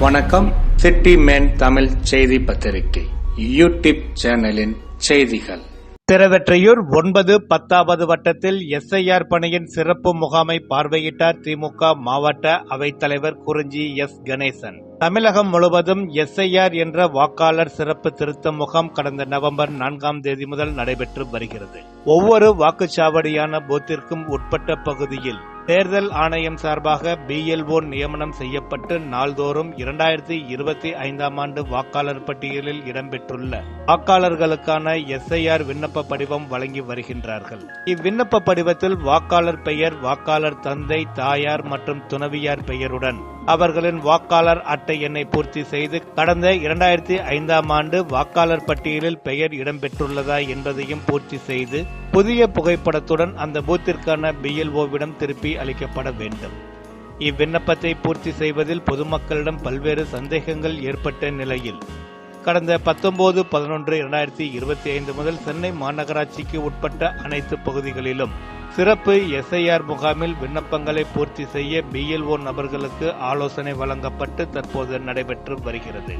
வணக்கம். City man Tamil செய்தி பத்திரிகை. யூடியூப் சேனலின் செய்திகள். திருவெற்றியூர் ஒன்பது பத்தாவது வட்டத்தில் எஸ்ஐஆர் பணியின் சிறப்பு முகாமை பார்வையிட்டார் திமுக மாவட்ட அவைத்தலைவர் குறிஞ்சி எஸ் கணேசன். தமிழகம் முழுவதும் எஸ்ஐஆர் என்ற வாக்காளர் சிறப்பு திருத்த முகாம் கடந்த நவம்பர் நான்காம் தேதி முதல் நடைபெற்று வருகிறது. ஒவ்வொரு வாக்குச்சாவடியான பூத்திற்கும் உட்பட்ட பகுதியில் தேர்தல் ஆணையம் சார்பாக பிஎல்ஓ நியமனம் செய்யப்பட்டு நாள்தோறும் இரண்டாயிரத்தி இருபத்தி ஐந்தாம் ஆண்டு வாக்காளர் பட்டியலில் இடம்பெற்றுள்ள வாக்காளர்களுக்கான எஸ்ஐஆர் விண்ணப்ப படிவம் வழங்கி வருகின்றார்கள். இவ்விண்ணப்ப படிவத்தில் வாக்காளர் பெயர் வாக்காளர் தந்தை தாயார் மற்றும் துணவியார் பெயருடன் அவர்களின் வாக்காளர் அட்டை எண்ணை பூர்த்தி செய்து கடந்த இரண்டாயிரத்தி ஐந்தாம் ஆண்டு வாக்காளர் பட்டியலில் பெயர் இடம்பெற்றுள்ளதா என்பதையும் பூர்த்தி செய்து புதிய புகைப்படத்துடன் அந்த பூத்திற்கான பிஎல்ஓவிடம் திருப்பி அளிக்கப்பட வேண்டும். இவ்விண்ணப்பத்தை பூர்த்தி செய்வதில் பொதுமக்களிடம் பல்வேறு சந்தேகங்கள் ஏற்பட்ட நிலையில் கடந்த பத்தொன்பது பதினொன்று இரண்டாயிரத்தி இருபத்தி ஐந்து முதல் சென்னை மாநகராட்சிக்கு உட்பட்ட அனைத்து பகுதிகளிலும் சிறப்பு எஸ்ஐஆர் முகாமில் விண்ணப்பங்களை பூர்த்தி செய்ய பிஎல்ஓ நபர்களுக்கு ஆலோசனை வழங்கப்பட்டு தற்போது நடைபெற்று வருகிறது.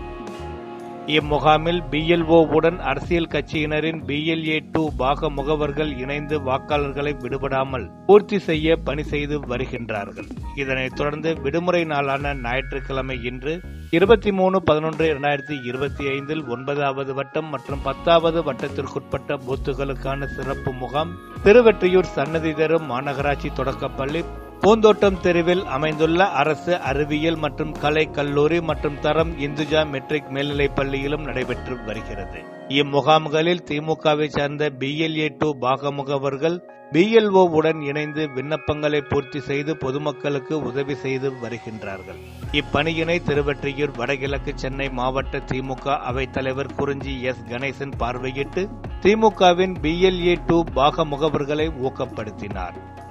இம்முகாமில் பிஎல்ஓவுடன் அரசியல் கட்சியினரின் பிஎல்ஏ டூ பாக முகவர்கள் இணைந்து வாக்காளர்களை விடுபடாமல் பூர்த்தி செய்ய பணி செய்து வருகின்றார்கள். இதனைத் தொடர்ந்து விடுமுறை நாளான ஞாயிற்றுக்கிழமை இன்று இருபத்தி மூணு பதினொன்று இரண்டாயிரத்தி இருபத்தி ஐந்தில் ஒன்பதாவது வட்டம் மற்றும் பத்தாவது வட்டத்திற்குட்பட்ட பூத்துகளுக்கான சிறப்பு முகாம் திருவெற்றியூர் சன்னதி தரும் மாநகராட்சி தொடக்கப்பள்ளி பூந்தோட்டம் தெருவில் அமைந்துள்ள அரசு அறிவியல் மற்றும் கலை கல்லூரி மற்றும் தரம் இந்துஜா மெட்ரிக் மேல்நிலைப் பள்ளியிலும் நடைபெற்று வருகிறது. இம்முகாம்களில் திமுகவை சேர்ந்த பிஎல்ஏ டூ பாகமுகவர்கள் பிஎல்ஓ உடன் இணைந்து விண்ணப்பங்களை பூர்த்தி செய்து பொதுமக்களுக்கு உதவி செய்து வருகின்றார்கள். இப்பணியினை திருவெற்றியூர் வடகிழக்கு சென்னை மாவட்ட திமுக அவைத்தலைவர் குறிஞ்சி எஸ். கணேசன் பார்வையிட்டு திமுகவின் பிஎல்ஏ டூ பாகமுகவர்களை ஊக்கப்படுத்தினார்.